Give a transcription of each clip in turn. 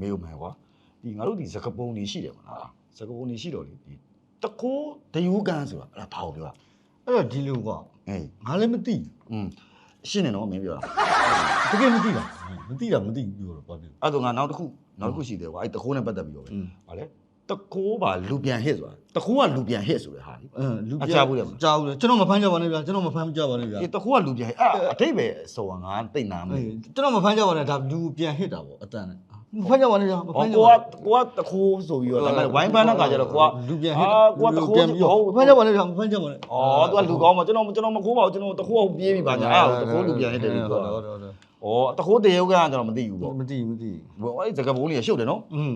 မေးဦးမယ်ကွာဒီငါတို့ဒီစကပုံနေရှိတယ်မလားစကပုံနေရှိတော့လေဒီတကိုးဒယူကန်ဆိုတာအဲ့ဒါဘာကိုပြောတာအဲ့တော့ဒီလိုကွာအေးငါလည်းမသိอืมရှင်းနေတော့မင်းပြောတာတကယ်မသိတာမသိတာမသိဘူးပြောတော့ဘာပြောအဲ့တော့ငါနောက်တစ်ခုနောက်တစ်ခုရှိတယ်ကွာအဲ့တကိုးနဲ့ပတ်သက်ပြီးတော့ပဲဗါလဲ တကိုးပါလူပြန်ဟစ်ဆိုတာတကိုးကလူပြန်ဟစ်ဆိုတဲ့ဟာလေအင်းလူအကြားဘူးလေမလားကြားဘူးလေကျွန်တော်မဖမ်းကြပါနဲ့ဗျာကျွန်တော်မဖမ်းကြပါနဲ့ဗျာဒီတကိုးကလူပြန်ဟစ်အဲ့အတိတ်ပဲဆိုတာငါသိနာမအေးယ်ကျွန်တော်မဖမ်းကြပါနဲ့ဒါလူပြန်ဟစ်တာပေါ့အတန်နဲ့မဖမ်းကြပါနဲ့ဗျာမဖဟောမ်းကြကိုပါကကိုကတခိုးဆိုပြီးတော့ဒါပေမဲ့ဝိုင်းပန်းတဲ့ခါကျတော့ကိုကလူပြန်ဟစ်အာကိုကတခိုးပြန်ပြီးတော့မဖမ်းကြပါနဲ့ဗျာမဖမ်းကြပါနဲ့အော်သူကလူကောင်းမှာကျွန်တော်ကျွန်တော်မခိုးပါဘူးကျွန်တော်တခိုးအောင်ပြေးပြီပါညာအဲ့တခိုးလူပြန်ဟစ်တယ်လို့ပြောဟုတ်တာဟုတ်ဟုတ် ဩတခိုးတရုတ်ကကျွန်တော်မသိဘူးပေါ့ မသိဘူးမသိဘူး ဘောအဲ့စကပုံးလေးရှုပ်တယ်နော် อืม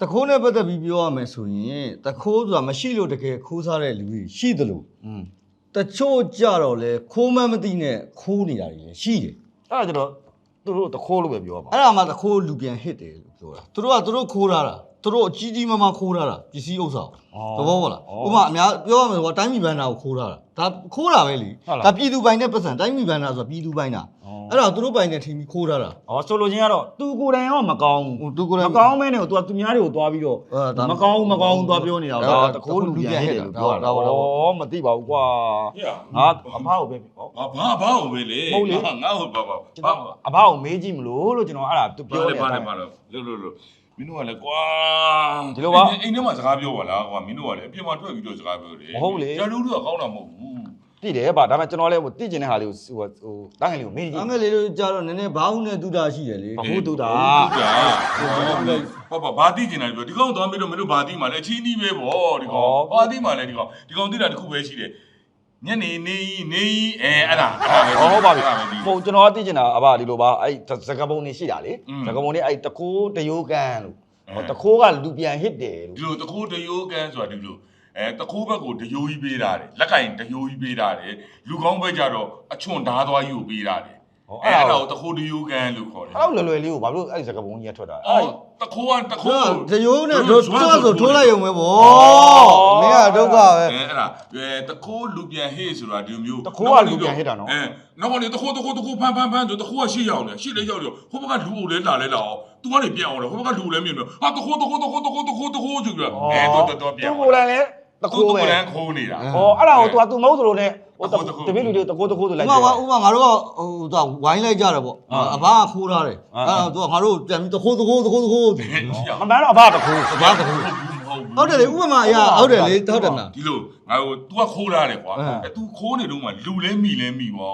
တခိုးနဲ့ပတ်သက်ပြီးပြောရမယ်ဆိုရင်တခိုးဆိုတာမရှိလို့တကယ်ခိုးစားတဲ့လူကြီးရှိသလို อืม တချို့ကြတော့လေခိုးမှန်းမသိနဲ့ခိုးနေတာတွေလည်းရှိတယ် အဲ့ဒါကျတော့သူတို့တခိုးလို့ပဲပြောပါ အဲ့ဒါမှတခိုးလူပြန်ဟစ်တယ်လို့ပြောတာသူတို့ကသူတို့ခိုးထားတာသူတို့အကြီးကြီးမားမားခိုးထားတာပစ္စည်းဥစ္စာသဘောပေါက်လားဥပမာအများပြောရမယ်ဆိုတော့တိုင်းပြည်ဘဏ္ဍာကိုခိုးထားတာဒါခိုးတာပဲလေဒါပြည်သူပိုင်တဲ့ပတ်စံတိုင်းပြည်ဘဏ္ဍာဆိုတာပြည်သူပိုင်တာ အဲ့ဒါသူတို့ပိုင်တဲ့ထင်ပြီးခိုးထားတာဩဆိုလိုချင်းကတော့သူကိုယ်တိုင်ရောမကောင်းဟိုသူကိုယ်တိုင် မကောင်းမဲနဲ့သူကသူများတွေကိုသွားပြီးတော့အဲဒါမကောင်းမကောင်းသွားပြောနေတာဒါဒါတခိုးလူပြန်ဟစ်တယ်လို့ပြောတာဩမသိပါဘူးကွာဟေ့ငါအဖကိုပဲဟော ဘာဘာဘာဟုတ်ပဲလေဟုတ်လေ ငါငါဟုတ်ပါပါကျွန်ဘာတော်အဖကိုမေးကြည့်မလို့လို့ကျွန်တော်အဲ့ဒါသူပြောပြောလေနေတာဘာလဲဘာလဲလို့လို့လို့မင်းတို့ကလည်းကွာဒီလိုပါအိမ်ထဲမှာစကားပြောပါလားကွာမင်းတို့ကလည်းအပြင်မှာထွက်ပြီးတော့စကားပြောတယ်မဟုတ်လေ ကျန်လူတို့ကကောင်းတာမဟုတ်ဘူး သိတယ်ဗျဒါပေမဲ့ကျွန်တော်လည်းဟိုသိကျင်တဲ့ဟာလေးကိုဟိုဟိုတန်းငယ်လေးကိုမေးကြည့်အမေလေးတို့ကြတော့နည်းနည်းဘာဟုနဲ့တူတာရှိတယ်လေဟုတ်တူတာဟုတ်ပါဘာတိကျင်တယ်ပြောဒီကောင်သွားပြီးတော့မင်းတို့ဘာတိမှလည်းအချင်းကြီးပဲပေါ့ဒီကောင်ဘာတိမှလည်းဒီကောင်ဒီကောင်တိတာတစ်ခုပဲရှိတယ်ညနေနေနေအဲအဲ့ဒါဟောဟုတ်ပါပြီအဲ့ဒါပဲဟိုကျွန်တော်သိကျင်တာအဘဒီလိုပါအဲ့စကပုံနေရှိတာလေอืมစကပုံနေအဲ့တကိုးတယိုးကန်လို့အဲဟောတကိုးကလူပြန်ဟစ်တယ်လို့ဒီလိုတခိုးတယိုးကန်ဆိုတာဒီလို အဲတခိုးဘက်ကိုတယိုးကြီးပေးတာတယ်လက်ကင်တယိုးကြီးပေးတာတယ်လူကောင်းဘက်ကြတော့အချွန်ဓာသွားကြီးကိုပေးတာတယ်ဟောအဲအဲ့အဲ့ဒါဒါကိုတခိုးတယိုးကန်လို့ခေါ်တယ်အဲ့လိုလွယ်လွယ်လေးကိုဘာလို့အဲ့စကပုံကြီးကထွက်တာအော်အဲ့တခိုးကတခိုးဟိုကိုတရိုးနဲ့တို့ဆိုဆိုထိုးလိုက်ရုံပဲဗောမင်းကဒုက္ခပဲအဲအဲ့ဒါအဲတခိုးလူပြန်ဟေ့ဆိုတာဒီလိုမျိုးတခိုးကလူပြန်ဟစ်တာနော်အဲနောက်ကနေတခိုးတခိုးတခိုးဖမ်းဖမ်းဖမ်းဆိုတခိုးကရှေ့ရောက်နေရှေ့လေးရောက်နေဟိုဘက်ကလူအိုလဲလာလဲလာအောင်သူကနေပြန်အောင်တယ်ဟိုဘက်ကလူလဲမြင်တယ်ဟာတခိုးတခိုးတခိုးတခိုးတခိုးတခိုးဆိုပြီးတော့အဲတော့တော့ပြန်သူ့ကိုယ်တိုင်လည်း တ တ ကိုး ခိုး ပဲ ကိုယ်တိုင်ခိုးနေတာ ဟောအဲ့ဒါကို तू က तू မဟုတ်သလိုနဲ့ဟို တကိုးတကိုး တပည့်လူတွေတကိုးတကိုးဆို ဥ လိုက် ပ တယ် မာဥပမာငါတို့ကဟိုသူကဝိုင်းလိုက်ကြတယ်ဗောအဘကခိုးထားတယ် အာ အဲ့တော့သူကငါတို့ပြန်ပြီးတခိုးတခိုးတခိုးတခိုး ဟဲ့ကြည့်အောင် မမှန်တော့အဘတကိုး အဘတခိုးဟုတ်တယ်လေဥပမာအရာဟုတ်တယ်လေဟုတ်တယ်မလား ဒီလိုငါတို့ तू ကခိုးထားတယ်ကွာ အဲ အဲ तू ခိုးနေတော့မှလူလဲမိလဲမိပါ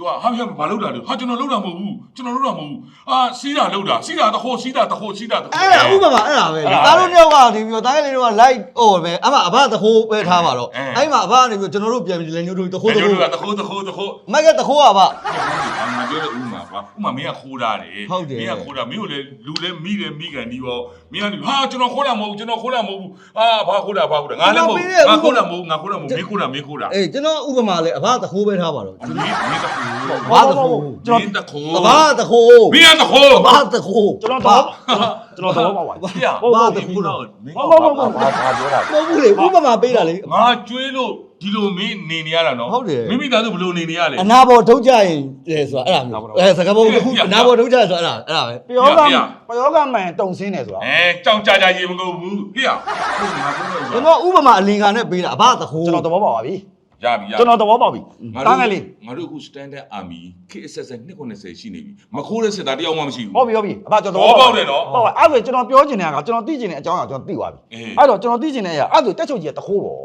तू ကဟာဟာဘာလုပ်တာလဲဟာကျွန်တော်လုပ်တာမဟုတ်ဘူးကျွန်တော်လုပ်တာမဟုတ်ဘူးအာစီးတာလုပ်တာစီးတာတခိုးစီးတာတခိုးစီးတာတခိုး အဲ့ဒါဥပမာအဲ့ဒါပဲလေသားတို့တယောက်ကနေပြီးတော့တားကလေးတို့က light ဟိုပဲအမအဘတခိုးပဲထားပါတော့အဲ့မှာအဘကနေပြီးတော့ကျွန်တော်တို့ပြန်ပြီးလက်ညှိုးတို့တခိုးတ ကျွန် ခိုး တော်တို့ကတခိုးတခိုးတခိုး မိုက်ကတခိုးอ่ะဗျ ငါပြောတဲ့ဥမာကွာဥမာမင်းကခိုးတာတယ် ဟုတ်တယ် မင်းကခိုးတာမင်းကိုလည်းလူလည်းမိတယ်မိကန်ဒီရောမင်းကဟာကျွန်တော်ခိုးတာမဟုတ်ဘူးကျွန်တော်ခိုးတာမဟုတ်ဘူးအာဘာခိုးတာဘာခိုးတာငါလည်းမဟုတ်ဘူးငါခိုးတာမဟုတ်ဘူးငါခိုးတာမဟုတ်ဘူးမင်းခိုးတာမင်းခိုးတာ အေးကျွန်တော်ဥပမာလေအဘတခိုးပဲထားပါတော့ မင်းမင်းတခိုး ဘာတခိုးကျွန်မင်းတခိုးအဘတခိုးမင်းကတခိုးအဘတခိုးကျွန်တော်တော့ကျွန်တော်တော့ပါပါဟေ့ဟုတ်ပါဘူးမင်းတော့မင်းဟုတ်ဟုတ်ဟုတ်ဘာပြောတာမဟုတ်ဘူးလေဥပမာပေးတာလေငါကျွေးလို့ဒီလိုမင်းနေနေရတာနော်ဟုတ်တယ်မိမိသားစုဘယ်လိုနေနေရလဲအနာဘောထုတ်ကြရင်လေဆိုတာအဲ့ဒါမျိုးအဲစကားပုံတစ်ခုအနာဘောထုတ်ကြဆိုအဲ့ဒါအဲ့ဒါပဲပယောကပယောကမှန်တုံစင်းတယ်ဆိုတာအဲကြောင်ကြကြရေမကုန်ဘူးဟေ့ဟုတ်ငါပြောလို့ကျွန်တော်ဥပမာအလင်္ကာနဲ့ပေးတာအဘတခိုးကျွန်တော်သဘောပေါက်ပါပြီ ရပြီရကျွန်တော်သဘောပေါက်ပြီတားငယ်လေးငါတို့အခု standard army KSS 290ရှိနေပြီမခိုးတဲ့စစ်သားတယောက်မှမရှိဘူးဟုတ်ပြီဟုတ်ပြီအဘကျွန်တော်သဘောပေါက်တယ်နော်ဟုတ်ပါအဲ့ဒါကျွန်တော်ပြောချင်တဲ့ကကျွန်တော်သိချင်တဲ့အကြောင်းအရာကျွန်တော်သိသွားပြီအေးအဲ့တော့ကျွန်တော်သိချင်တဲ့အရာအဲ့ဒါတက်ချုပ်ကြီးကတခိုးပေါ့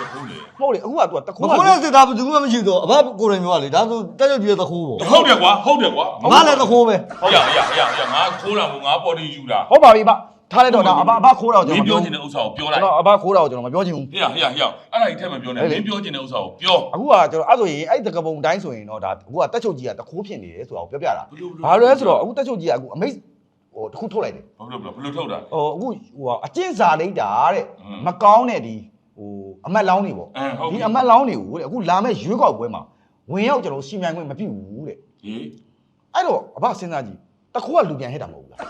တခိုးလေမဟုတ်လေအခုက तू တမခိုးခိုးတဲ့စစ်သားဘယ်သူမှမရှိတော့အဘကိုယ်တိုင်ပြောရလေဒါဆိုတက်ကြွကြီးတခိုးပေါ့ဟုတ်တယ်ကွာဟုတ်တယ်ကွာအဘလည်းတခိုးပဲဟုတ်ရရရရငါခိုးတာမို့ငါပေါ်တီယူတာဟုတ်ပါပြီဗျ ထားလိုက်တော့ဒါအဘအဘခိုးတော့ကျွန်မင်းတော်ပြောပြောချင်တဲ့ဥစ္စာကိုပြောကျွလိုက်န်တော်အဘခိုးတော့ကျွန်တော်မပြောချင်ဘူး ဟေ့ဟေ့ဟေ့အဲ့ဒါကြီးထက်မပြောနဲ့မင်းပြောချင်တဲ့ဥစ္စာကိုပြော အခုကကျွန်တော်အဲ့ဆိုရင်အဲ့တကပုံတိုင်းဆိုရင်တော့ဒါအခုကတက်ချုပ်ကြီးကတခိုးဖြစ်နေတယ်ဆိုတာကိုပြောပြတာဘလို့ဘာလို့လဲဆိုတော့အခုတက်ချုပ်ကြီးကအခုအမိတ်ဟိုတခုထုတ်လိုက်တယ်ဘလို့ဘလို့ထုတ်တာ ဟိုအခုဟိုအကျင့်စာလိမ့်တာတဲ့อืมမကောင်းတဲ့ဒီဟိုအမတ်လောင်းတွေပေါ့အဲဟုတ်ဒီပြီအမတ်လောင်းတွေကိုတဲ့အခုလာမဲ့ရွေးကောက်ပွဲမှာဝင်ရောက်ကျွန်တော်စီမံခွင့်မပြုဘူးတဲ့ဟေးအဲ့တော့အဘစဉ်းစားကြည့်တခိုးကလူပြန်ဟစ်တာမဟုတ်ဘူးလား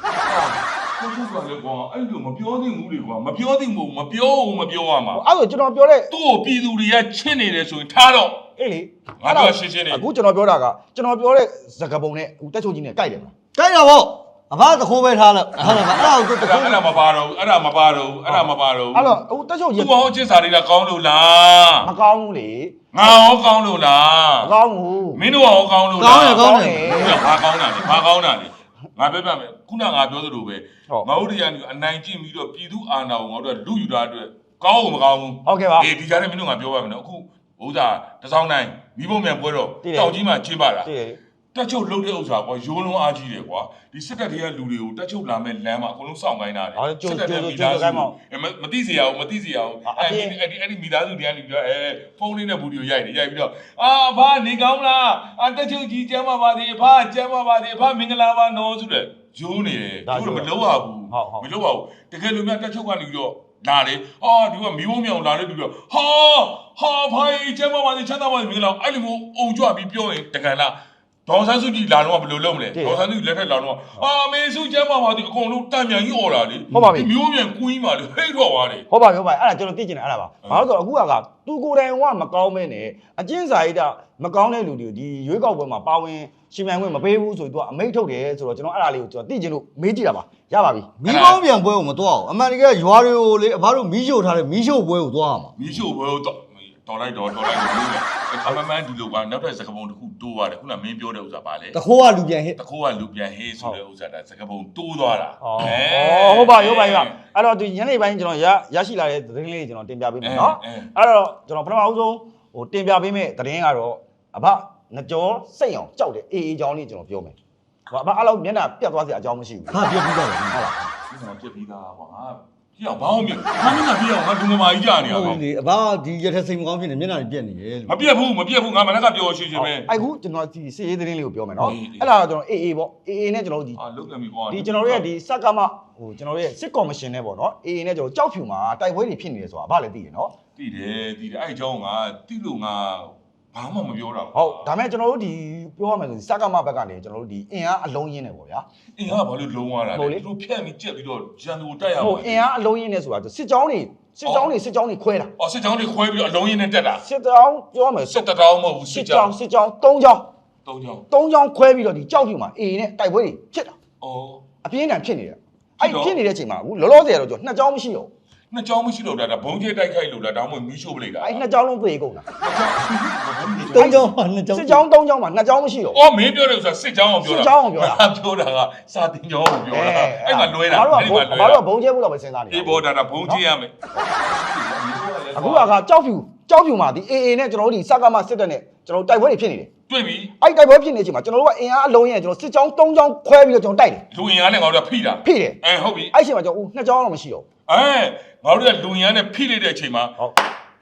ကိုချုပ်ကလည်းကွာအဲ့လိုမပြောသင့်ဘူးလေကွာမပြောသင့်ဘူးမပြောဘူးမပြောရမှာအဲ့တော့ကျွန်တော်ပြောတဲ့သူ့ကိုပြည်သူတွေကချစ်နေတယ်ဆိုရင်ထားတော့အေးလေငါပြောရှင်းရှင်းလေးအခုကျွန်တော်ပြောတာကကျွန်တော်ပြောတဲ့စကားပုံနဲ့အခုတက်ချုပ်ကြီးနဲ့ကြိုက်တယ်မလားကြိုက်တာဗောအဖတခိုးပဲထားလိုက်ဟုတ်တယ်မအဲ့ဒါကိုတအဲ့ဒါခိုးအဲ့ဒါမပါတော့ဘူးအဲ့ဒါမပါတော့ဘူးအဲ့ဒါမပါတော့ဘူးအဲ့တော့အခုတက်ချုပ်သူကြီး့ဘောင်းအချင်းစာတွေကကောင်းလို့လားမကောင်းဘူးလေငါရောကောင်းလို့လားမကောင်းဘူးမင်းတို့ရောကောင်းလို့ကောလားင်းတယ်ကောင်းတယ်ဟုတ်ကဲ့ဘာကောင်းတာလဲဘာကောင်းတာလဲ ငါပြောပြမယ်ခုနငါပြောသလိုပဲဟုတ်ငါတို့တရားကအနိုင်ကျင့်ပြီးတော့ပြည်သူအာဏာကိုငါတို့ကလူယူတာအတွက်ကောင်း ou မကောင်းဘူးဟုတ်ကဲ့ပါအေးဒီကြားထဲမင်းတို့ငါပြောပါမယ်နော်အခုဘုရားတစောင်းတိုင်းမိဘမြန်ပွဲတော့တည်တယ်တောင်ကြီးမှာကျင်းပါတာ တည်တယ်တက်ချုပ်လှုပ်တဲ့ဥစ္စာကွာရိုးလုံးအားကြီးတယ်ကွာဒီစစ်တပ်တွေကလူတွေကိုတက်ချုပ်လာမဲ့လမ်းမှာအကုန်လုံးစောင့်ခိုင်းတာလေဟုတ်ကျိုးစစ်တပ်တွေကကျိုးမိသားကျိုးကိုင်းမောင်အဲမမသိစေရအောင်မသိစေရအောင်အအဲပြင်အဲ့ဒီအဲ့ဒီမိသားစုတွေကလူပြောအဲဖုန်းလေးနဲ့ဗီဒီယိုရိုက်တယ်ရိုက်ပြီးတော့အာဘာနေကောင်းလားအာတက်ချုပ်ကြီးကျမ်းပါပါသေးအဖကျမ်းပါပါသေးအဖမင်္ဂလာပါနော်ဆိုတဲ့ဂျိုးနေတယ်ဒါဂျိုးဂျိုးမလုံးပါဘူးဟုတ်ဟုတ်မလုံးပါဘူးတကယ်လို့များတက်ချုပ်ကနေပြီးတော့လာလေဟာဒီကမီးဝုံးမြောင်လာလေပြီးတော့ဟာဟာဖိုင်ကျမ်းပါပါသေးချမ်းသာပါသေးမင်္ဂလာအဲ့လိုမျိုးအုံကြွပြီးပြောရင်တကယ်လား ဒေါ်ဆန်းစုကြည်လာတော့ဘယ်လိုလုပ်မလဲတည်ဒေါ်ဆန်းစုကြည်လက်ထက်လာတော့အာမေစုကျမ်းပါပါဒီအကုန်လုံးတန်မြန်ကြီးអော်လာလေဟုတ်ပါပြီဒီမျိုးမြန်ကွင်းပါလေဟိတ်တော့ပါလေဟုတ်ပါပြီဟုတ်ပါပြီအဲ့ဒါကျွန်တော်သိချင်တယ်အဲ့ဒါပါဘာလို့လဲဆိုတော့အခုကကသူကိုယ်တိုင်ကမကောင်းမဲနဲ့အကျဉ်းစာရိတ္တမကောင်းတဲ့လူတွေကိုဒီရွေးကောက်ပွဲမှာပါဝင်ရှင်မြန်ခွင့်မပေးဘူးဆိုပြီးသူကအမိန့်ထုတ်တယ်ဆိုတော့ကျွန်တော်အဲ့ဒါလေးကိုကျွန်တော်သိချင်လို့မေးကြည့်တာပါရပါပြီမီးပေါင်းပြန်ပွဲကိုမတော့အောင်အမှန်တကယ်ရွာတွေကိုလေအဖတို့မီးရှို့ထားတဲ့မီးရှို့ပွဲကိုသွားရမှာမီးရှို့ဘယ်တော့ တော်လိုက်တော့တော်လိုက်တော့လို့အမမန်ဒီလိုကနောက်ထပ်စကပုံတစ်ခုတိုးသွားတယ်ခုနမင်းပြောတဲ့ဥစ္စာပါလေတခိုးကလူပြန်ဟစ် တခိုးကလူပြန်ဟေးဆိုတဲ့ဥစ္စာဒါစကပုံတိုးသွားတာဩဟုတ်ပါပြီဟုတ်ပါပြီအဲ့တော့ဒီညနေပိုင်းကျွန်တော်ရရရှိလာတဲ့သတင်းလေးကျွန်တော်တင်ပြပေးမယ်နော်အဲအဲ့တော့ကျွန်တော်ပထမဦးဆုံးဟိုတင်ပြပေးမယ့်သတင်းကတော့အဘငကြောစိတ်အောင်ကြောက်တဲ့အေးအေးချောင်းလေးကျွန်တော်ပြောမယ်ဟိုအဘအဲ့လိုမျက်နှာပြတ်သွားစရာအကြောင်းမရှိဘူးဟာပြပြီးသားလေဟုတ်လားဒီမှာပြက်ပြီးသားပါငါ ပြအောင်ဘာအောင်မြငါမျက်နှာပြအောင်ငါလူမမာကြီးကြာနေရဟုပါတ်လေအဖဒီရထက်စိတ်မကောင်းဖြစ်နေမျက်နှာတွေပြက်နေတယ်လို့ မပြက်ဘူးမပြက်ဘူးငါမနက်ကပြောရှင်းရှင်းပဲအဲ့ခုကျွန်တော်ဒီစီရေးသတင်းလေးကိုပြောမယ်နော်အေးအေးအဲ့ဒါတော့ကျွန်တော်အေးအေးပေါ့အေးအေးနဲ့ကျွန်တော်တို့ဒီ အာလုတ်ပြန်ပြီကွာဒီကျွန်တော်တို့ရဲ့ဒီစက်ကမဟိုကျွန်တော်တို့ရဲ့စစ်ကော်မရှင်နဲ့ပေါ့နော်အေးအေးနဲ့ကျွန်တော်ကြောက်ဖြူမှာတိုက်ပွဲတွေဖြစ်နေတယ်ဆိုတာဘာလဲသိရနော် တည်တယ်တည်တယ်အဲ့အကြောင်းကတိလို့ငါ ဘာမှမပြောတာဟုတ်ဒါမဲ့ကျွန်တော်တို့ဒီပြောရမယ်ဆိုရင်စက်ကမဘက်ကနေကျွန်တော်တို့ဒီအင်အားအလုံးရင်းနေပေါ့ဗျာအင်းဟာဘာလို့လုံးသွားတာဟုတ်လေလဲသူတို့ဖြတ်ပြီးကြက်ပြီးတော့ဂျန်ကိုတက်ရဟိုအင်အားအလုံးရင်းနေဆိုတာစစ်ကြောင်းတွေစစ်ကြောင်းတွေစစ်ကြောင်းတွေခွဲတာအော်စစ်ကြောင်းတွေခွဲပြီးတော့အလုံးရင်းနဲ့တက်တာစစ်ကြောင်းပြောရမယ်စစ်တတောင်းမဟုတ်ဘူးစစ်စစ်ကြောကြောင်းင်းစစ်ကြောင်း၃ကြောင်းသုံးကြောင်း၃ကြောင်းခွဲပြီးတော့ဒီကြောက်ဖြူမှာအေးနဲ့တိုက်ပွဲတွေဖြစ်တာအော်အပြင်းအထန်ဖြစ်နေတယ်ဖြစ်အဲ့တော့ဖြစ်နေတဲ့အချိန်မှာအခုလောလောဆယ်ကတော့ကျွန်တော်နှစ်ကြောင်းမရှိတော့ နှစ်ကြောင်းမရှိတော့တာဒါဘုံကျဲတိုက်ခိုက်လို့လားဒါမှမဟုတ်မီးရှို့ပလိုက်တာဘူးအဲ့နှစ်ကြောင်းလုံးပြေကုန်တာသုံးကြောင်းဟာနှစ်ကြောင်းစစ်ကြောင်း၃ကြောင်းမှာနှစ်ကြောင်းမရှိတော့အော်မင်းပြောတယ်ဆိုတာစစ်ကြောင်းအောင်ပြောတာစစ်ကြောင်းအောင်ပြောတာငါပြောတာကစာတင်ကြောင်းကိုပြောတာအဲ့မှာလွဲတာဘာလို့အဲ့ကမှာလွဲဘာတာလို့ကဘုံကျဲဖို့တော့ပဲစဉ်းစားနေတာအေးဘောဒါဒါဘုံကျဲရမယ်အခုကကြောက်ဖြူကြောက်ဖြူမှာဒီ AA နဲ့ကျွန်တော်တို့ဒီစကားမစစ်တပ်နဲ့ကျွန်တော်တို့တိုက်ပွဲတွေဖြစ်နေတယ်တွေ့ပြီအဲ့တိုက်ပွဲဖြစ်နေတဲ့အချိန်မှာကျွန်တော်တို့ကအင်အားအလုံးရင်ကျွန်တော်စစ်ကြောင်း၃ကြောင်းခွဲပြီးတော့ကျွန်တော်တိုက်တယ်လူအင်အားနဲ့ငါတို့ကဖိတာဖိတယ်အဲဟုတ်ပြီအဲ့အချိန်မှာကျွန်တော်ဦးနှစ်ကြောင်းတော့မရှိတော့ အဲငါတို့ကလူအင်အားနဲ့ဖိလိုက်တဲ့အချိန်မှာဟုတ်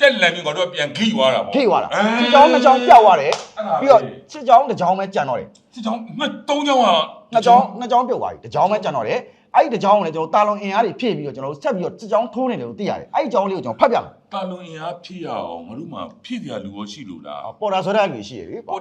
တက်လန်ပြီးငါတို့ကပြန်ခိသွားတာပေါ့ဖိသွားတာအဲစစ်ကြောင်းနှစ်ကြောင်းပြောက်သွားတယ်အဲ့ဒါပြီးတော့ပဲစစ်ကြောင်းတစ်ကြောင်းပဲကြံတော့တယ်စစ်ကြောင်းနှစ်သုံးကြောင်းကနှစ်ကြောင်းနှစ်ကြောင်းပြုတ်သွားပြီတစ်ကြောင်းပဲကြံတော့တယ်အဲ့ဒီတစ်ကြောင်းကိုလည်းကျွန်တော်တာလွန်အင်အားတွေဖြည့်ပြီးတော့ကျွန်တော်တို့ဆက်ပြီးတော့စစ်ကြောင်းထိုးနေတယ်လို့သိရတယ်အဲ့ဒီကြောင်းလေးကိုကျွန်တော်ဖတ်ပြမယ်တာလွန်အင်အားဖြည့်ရအောင်ငါတို့မှဖြည့်ရလူရောရှိလို့လား ပေါ်တာဆိုတဲ့အလူရှိရလေပေါ်